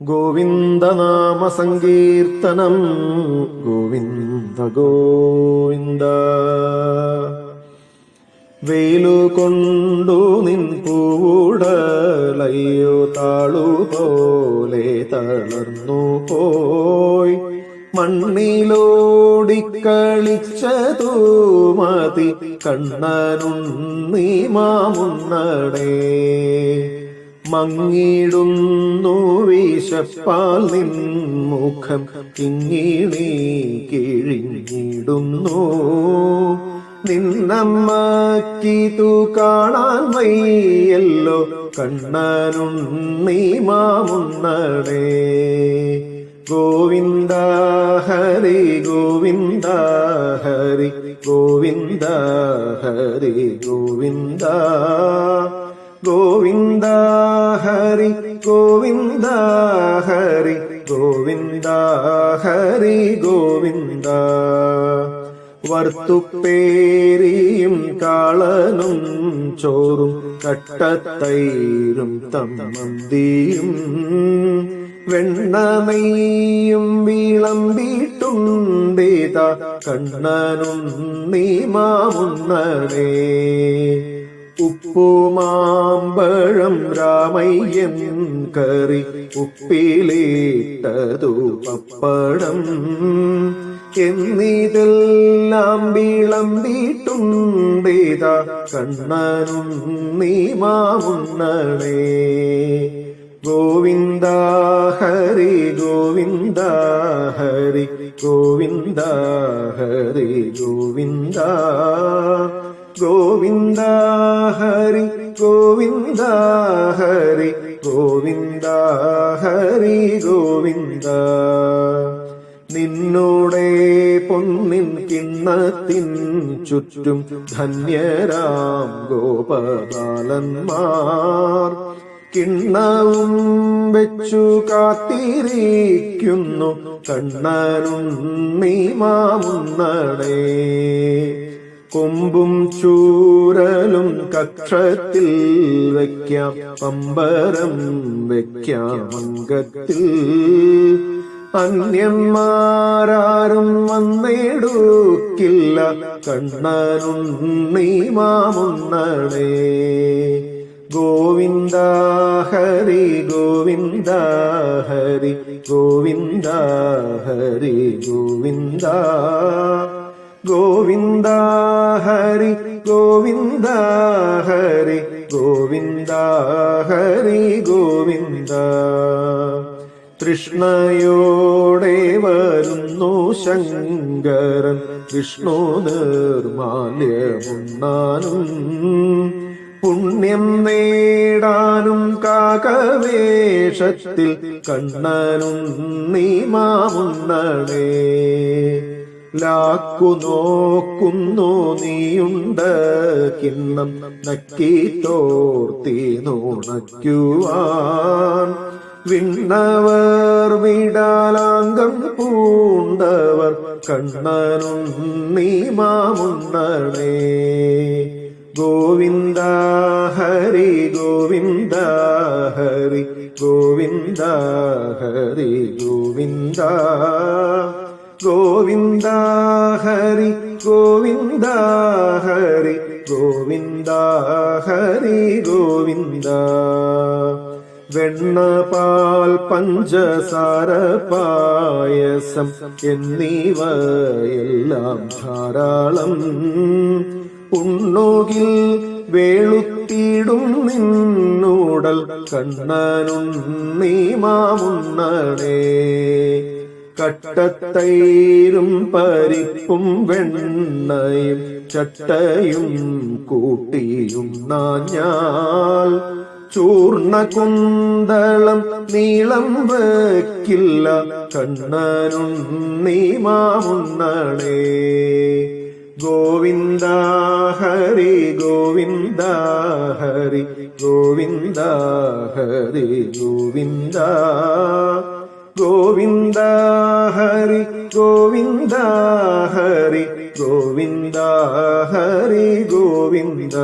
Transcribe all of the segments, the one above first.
ഗോവിന്ദനാമ സങ്കീർത്തനം ഗോവിന്ദ ഗോവിന്ദ വെയിലു കൊണ്ടു നിൻ പൂടലയ്യോ താളു പോലെ തളർന്നു പോയി. മണ്ണിലോടിക്കളിച്ചതു മതി കണ്ണനുണ്ണി മാമുണ്ണടേ മങ്ങിടുന്നു വിശപ്പാൽ നിൻ മുഖം കിങ്ങിണി കിഴിഞ്ഞിടുന്നു. നിന്നമ്മക്കിതു കാണാൻ വയ്യല്ലോ കണ്ണനുണ്ണി മാമുണ്ണടേ ഗോവിന്ദ ഹരി ഗോവിന്ദ ഹരി ഗോവിന്ദ ഹരി ഗോവിന്ദ. ഗോവിന്ദ ഹരി ഗോവിന്ദ ഹരി ഗോവിന്ദ. ഹരി ഗോവിന്ദ വർത്തുപ്പേരിയും കാളനും ചോറും കട്ടത്തൈരും തമ്മന്തിയും വെണ്ണമയും വിളമ്പിട്ടുണ്ടേത കണ്ണനും നീ മാമുണ്ണടേ ഉപ്പുമാമ്പഴം രാമയ്യൻ കറി ഉപ്പിലേട്ടതു പപ്പടം. എന്നിതെല്ലാം വിളമ്പിട്ടുണ്ടേത കണ്ണനും നീ മാമുണ്ണടേ ഗോവിന്ദ ഹരി ഗോവിന്ദ ഹരി ഗോവിന്ദ ഹരി ഗോവിന്ദ. ഗോവിന്ദ ഹരി ഗോവിന്ദ ഹരി ഗോവിന്ദ. ഹരി ഗോവിന്ദ നിന്നോടെ പൊന്നിൻ കിണ്ണത്തിൻ ചുറ്റും ധന്യരാം ഗോപബാലന്മാർ. കിണ്ണവും വെച്ചു കാത്തിരിക്കുന്നു കണ്ണനും നീ മാമുണ്ണടേ കൊമ്പും ചൂരലും കക്ഷത്തിൽ വയ്ക്കാം പമ്പരം വയ്ക്കാം അംഗത്തിൽ. അന്യന്മാരാരും വന്നിടൂക്കില്ല. കണ്ണനും നീ മാമുണ്ണടേ ഗോവിന്ദ ഹരി ഗോവിന്ദ ഹരി ഗോവിന്ദ ഹരി ഗോവിന്ദ ഗോവിന്ദ ഹരി ഗോവിന്ദ ഹരി ഗോവിന്ദ ഹരി ഗോവിന്ദ. തൃഷ്ണയോടെ വരുന്നു ശങ്കരൻ വിഷ്ണു നിർമാല്യമുണ്ണാനും. പുണ്യം നേടാനും കാകവേഷത്തിൽ കണ്ണനും നീ മാമുണ്ണടേ ലാക്കു നോക്കുന്നു നീയുണ്ട് കിണ്ണം നക്കി തോർത്തി നുണയ്ക്കുവാൻ വിണ്ണവർ വിടാലാംഗം പൂണ്ടവർ കണ്ണനും നീ മാമുണ്ണടേ ഗോവിന്ദ ഹരി ഗോവിന്ദ ഹരി ഗോവിന്ദ ഹരി ഗോവിന്ദ ഗോവിന്ദ ഹരി ഗോവിന്ദ ഹരി ഗോവിന്ദ. ഹരി ഗോവിന്ദ വെണ്ണപാൽ പഞ്ചസാര പായസം എന്നിവയെല്ലാം ധാരാളം. ഉണ്ണോകിൽ വേളുത്തിടും നിന്നൂടൽ കണ്ണനും നീ മാമുണ്ണടേ കട്ടത്തൈരും പരിപ്പും വെണ്ണയും ചട്ടയും കൂട്ടിയും നാഞ്ഞാൽ ചൂർണ കുന്തളം നീളം വയ്ക്കില്ല കണ്ണനും നീ മാമുണ്ണടേ ഗോവിന്ദ ഹരി ഗോവിന്ദ ഹരി ഗോവിന്ദ ഹരി ഗോവിന്ദ ഗോവിന്ദ ഹരി ഗോവിന്ദ ഹരി ഗോവിന്ദ. ഹരി ഗോവിന്ദ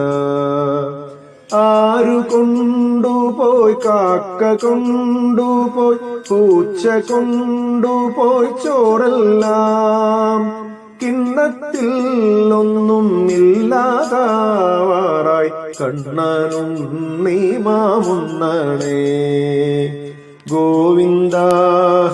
ആരു കൊണ്ടു കൊണ്ടുപോയി കാക്ക കൊണ്ടു കൊണ്ടുപോയി പൂച്ച കൊണ്ടുപോയി ചോറെല്ലാം കിണ്ണത്തിൽ ഒന്നും ഇല്ലാതാവാറായി. കണ്ണനും നീ മാമുന്നണേ ഗോവിന്ദ